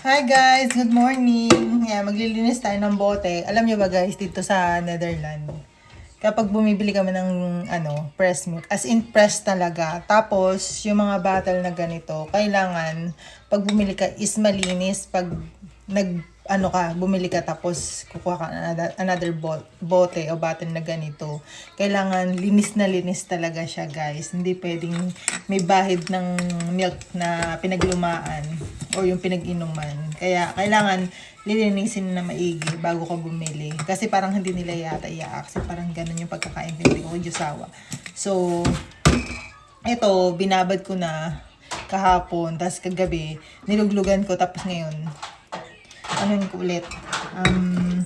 Hi guys! Good morning! Yeah, maglilinis tayo ng bote. Alam niyo ba guys, dito sa Netherlands, kapag bumibili kami ng ano, press milk, as in press talaga, tapos yung mga bottle na ganito, kailangan, pag bumili ka is malinis, pag nag, ano ka, bumili ka tapos kukuha ka another, another bot, bote o bottle na ganito. Kailangan linis na linis talaga siya guys. Hindi pwedeng may bahid ng milk na pinaglumaan o yung pinag-inuman. Kaya kailangan lilinisin na maigi bago ka bumili. Kasi parang hindi nila yata i-accept. Parang ganun yung pagkakaintindi ko Diyosawa. So, ito, binabad ko na kahapon, tapos kagabi, niluglugan ko, tapos ngayon, ano ko ulit, um,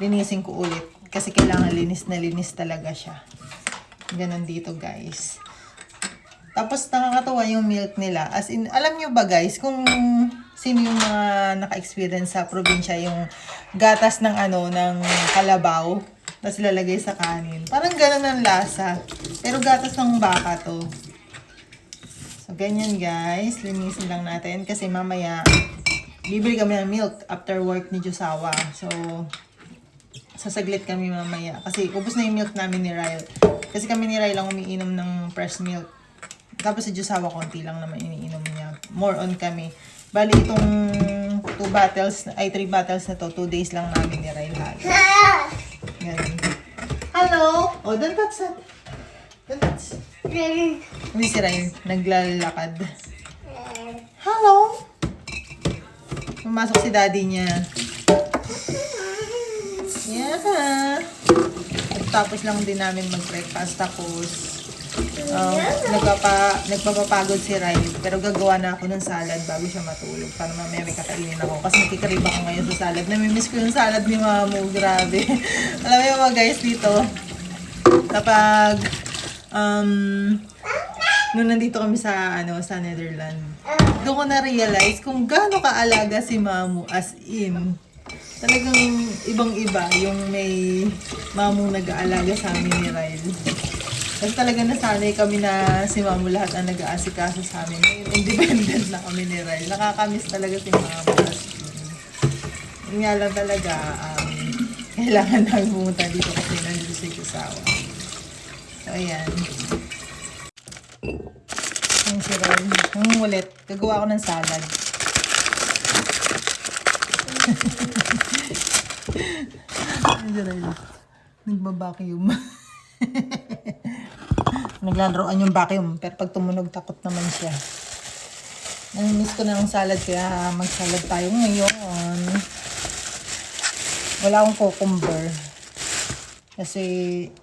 linisin ko ulit. Kasi kailangan linis na linis talaga siya. Ganon dito, guys. Tapos nakakatawa yung milk nila. As in, alam nyo ba guys, kung sino yung mga naka-experience sa probinsya, yung gatas ng ano, ng kalabaw, tapos lalagay sa kanin. Parang ganun ang lasa. Pero gatas ng baka to. So, ganyan guys. Linisin lang natin kasi mamaya bibili kami ng milk after work ni Josawa. So, sasaglit kami mamaya. Kasi ubos na yung milk namin ni Ryle. Kasi kami ni Ryle lang umiinom ng fresh milk. Tapos si Josawa, konti lang naman iniinom niya. More on kami. Bali, itong two bottles, ay three bottles na to, two days lang namin ni Ryle halos. Ganun. Hello? Oh, don't touch that. Don't touch. Hindi si Ryle, naglalakad. Hello? Pumasok si daddy niya. Yeah. Tapos lang din namin mag-breakfast. Tapos, um, nagpapa, nagpapapagod si Riley. Pero gagawa na ako ng salad bago siya matulog. Para mamaya may kakainin ako. Kasi nakikarib ako ngayon sa salad. Namimiss ko yung salad ni Mamo. Grabe. Alam mo yung mga guys dito. Kapag, um, nung nandito kami sa ano sa Netherlands, doon ko na-realize kung gaano kaalaga si Mamu as in. Talagang ibang-iba yung may Mamu nag-aalaga sa amin ni Ryle. Kasi talaga nasanay kami na si Mamu lahat ang nag-aasikaso sa amin. Independent na kami ni Ryle. Nakakamiss talaga si Mamu as in. Yun nga lang talaga, um, kailangan namin pumunta dito kasi nandito si Kusawa. So, ayan. Yung si Ron. Yung ulit. Gagawa ako ng salad. Nagbabacuum. Naglalaroan yung vacuum. Pero pag tumunog, takot naman siya. Namimiss ko na ng salad kaya mag-salad tayo ngayon. Wala akong cucumber. Kasi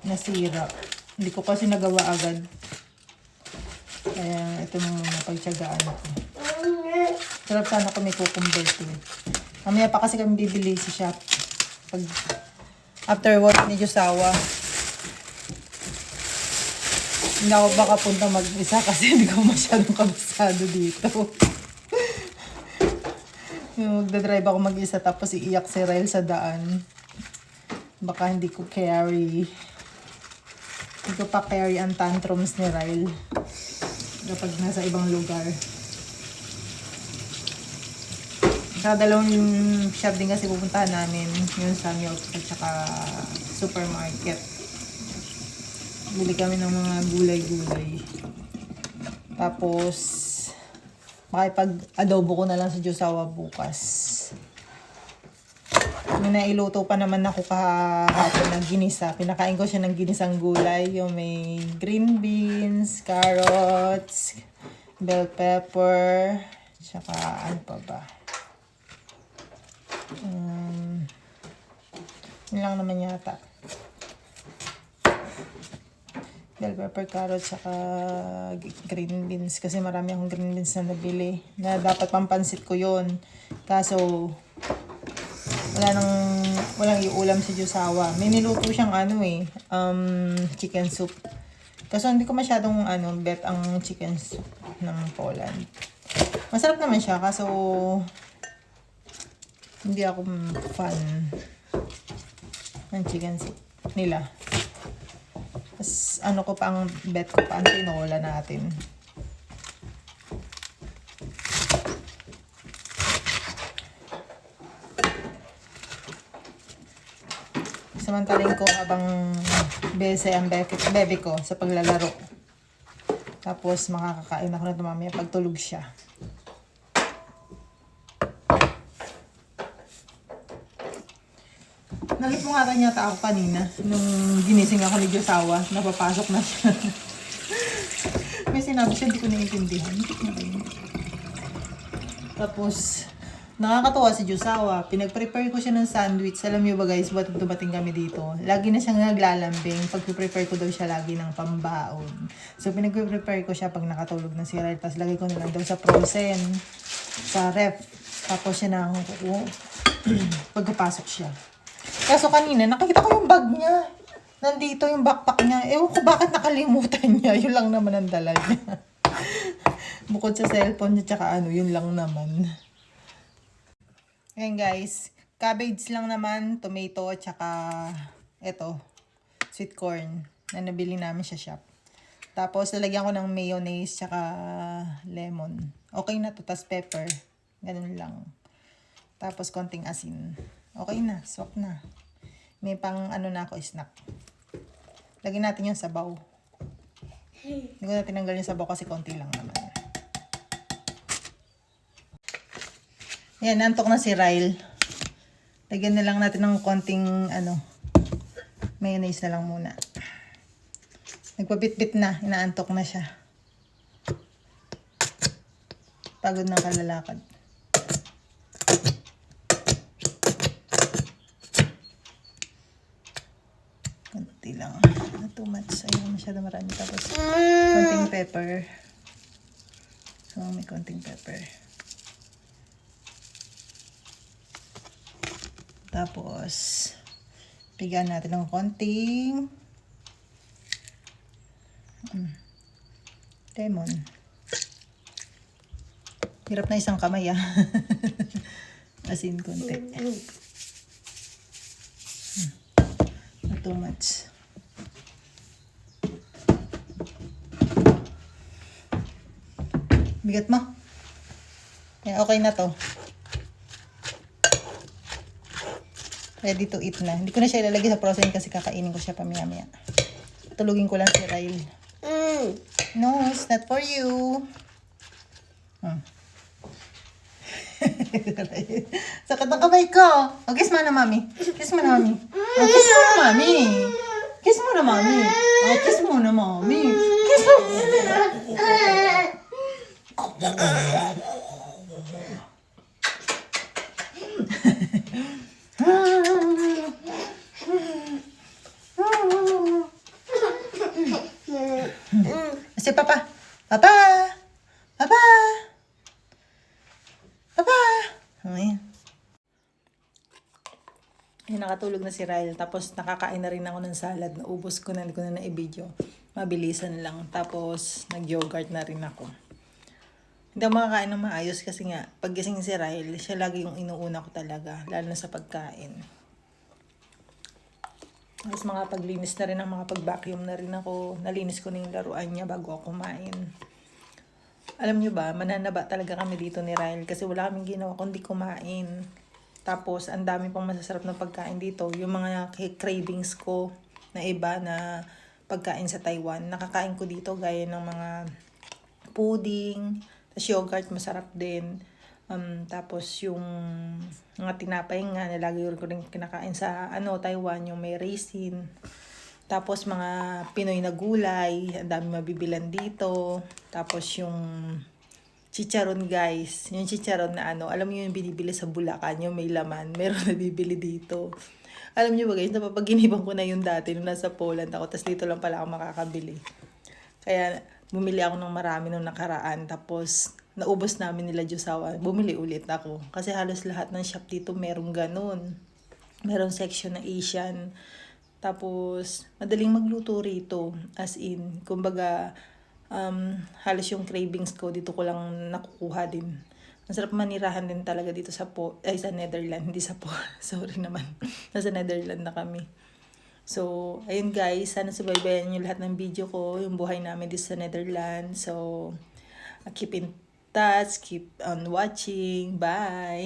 nasira. Hindi ko kasi nagawa agad. Kaya ito muna pagtsagaan ko. Sarap sana kung may cucumber to. Mamaya pa kasi kami bibili sa shop. Pag after work ni Josawa. Hindi ako baka punta mag-isa kasi hindi ko masyadong kabisado dito. Yung magdadrive ako mag-isa tapos iiyak si Ryle sa daan. Baka hindi ko carry. Hindi ko pa carry ang tantrums ni Ryle kapag nasa ibang lugar. Sa dalawang shop din kasi pupuntahan namin, yung sa milk at saka supermarket. Bili kami ng mga gulay-gulay. Tapos, makipag-adobo ko na lang sa Diyosawa bukas. May nailuto pa naman ako kahapon ng ginisa. Pinakain ko siya ng ginisang gulay. Yung may green beans, carrots, bell pepper, tsaka ano pa ba. Um, yun lang naman yata. Bell pepper, carrots, tsaka green beans. Kasi marami akong green beans na nabili. Na dapat pampansit ko yon Kaso, wala nang walang iulam si Josawa. May niluto siyang ano eh, um, chicken soup. Kaso hindi ko masyadong ano, bet ang chicken soup ng Poland. Masarap naman siya, kaso hindi ako fan ng chicken soup nila. Tapos ano ko pa ang bet ko pa ang tinola natin. Samantalin ko habang bese ang bebe, ko sa paglalaro. Tapos makakakain ako na mamaya pagtulog siya. Nalip mo nga rin yata ako kanina nung ginising ako ni Josawa. Napapasok na siya. May sinabi siya, hindi ko naiintindihan. Tapos, nakakatuwa si Josawa. Pinag-prepare ko siya ng sandwich. Alam niyo ba guys, ba't dumating kami dito? Lagi na siyang naglalambing. Pag-prepare ko daw siya lagi ng pambaon. So, pinag-prepare ko siya pag nakatulog na si Ray. Tapos, lagay ko na lang daw sa frozen. Sa ref. Tapos, siya na ako kukuha. Pagkapasok siya. Kaso kanina, nakita ko yung bag niya. Nandito yung backpack niya. Ewan ko bakit nakalimutan niya. Yun lang naman ang dala niya. Bukod sa cellphone niya, tsaka ano, yun lang naman. Ayan guys, cabbage lang naman, tomato, tsaka eto, sweet corn na nabili namin sa shop. Tapos, lalagyan ko ng mayonnaise, tsaka lemon. Okay na to, tas pepper. Ganun lang. Tapos, konting asin. Okay na, swak na. May pang ano na ako, snack. Lagyan natin yung sabaw. Hindi ko na tinanggal yung sabaw kasi konti lang naman. Yan, nantok na si Ryle. Lagyan na lang natin ng konting, ano, mayonnaise na lang muna. Nagpabit-bit na, inaantok na siya. Pagod ng kalalakad. Konti lang. Not too much. Ayaw masyado marami. Tapos, konting pepper. So, may konting pepper. Tapos, bigyan natin ng konting mm, lemon. Hirap na isang kamay ah. Asin konti. Hmm. Not too much. Bigat mo? Yeah, okay na to. Ready to eat na. Hindi ko na siya ilalagay sa frozen kasi kakainin ko siya pamaya-maya. Tulugin ko lang si Ryle. No, it's not for you. Hmm. Sakit ng kamay ko. O, kiss mo na, mami. Kiss mo na, mami. O, kiss mo na, mami. Kiss mo na, mami. O, kiss mo na, mami. Kiss mo. Kasi papa. Papa. Papa. Papa. Ayan. Ayun, nakatulog na si Ryle. Tapos nakakain na rin ako ng salad. Naubos ko na, ko na na-video. Mabilisan lang. Tapos nag-yogurt na rin ako. Hindi ako makakain ng maayos kasi nga, pag gising si Ryle, siya lagi yung inuuna ko talaga. Lalo na sa pagkain. Tapos mga paglinis na rin, mga pag-vacuum na rin ako. Nalinis ko na yung laruan niya bago ako kumain. Alam nyo ba, mananaba talaga kami dito ni Ryle kasi wala kaming ginawa kundi kumain. Tapos, ang dami pang masasarap na pagkain dito. Yung mga cravings ko na iba na pagkain sa Taiwan. Nakakain ko dito gaya ng mga pudding, tapos yogurt, masarap din. Um, tapos yung mga tinapay nga na lagi ko rin kinakain sa ano, Taiwan, yung may raisin. Tapos mga Pinoy na gulay, ang dami mabibilan dito. Tapos yung chicharon guys, yung chicharon na ano, alam niyo yung binibili sa Bulacan, yung may laman, meron na bibili dito. Alam niyo ba guys, napapaginiban ko na yung dati nung nasa Poland ako, tapos dito lang pala ako makakabili. Kaya bumili ako ng marami nung nakaraan, tapos naubos namin nila Josawa, bumili ulit ako. Kasi halos lahat ng shop dito merong ganun. Merong section na Asian. Tapos, madaling magluto rito. As in, kumbaga, um, halos yung cravings ko, dito ko lang nakukuha din. Ang sarap manirahan din talaga dito sa po, ay sa Netherlands, hindi sa po. Sorry naman. Nasa Netherlands na kami. So, ayun guys, sana subaybayan niyo lahat ng video ko, yung buhay namin dito sa Netherlands. So, keep in touch, keep on watching. Bye!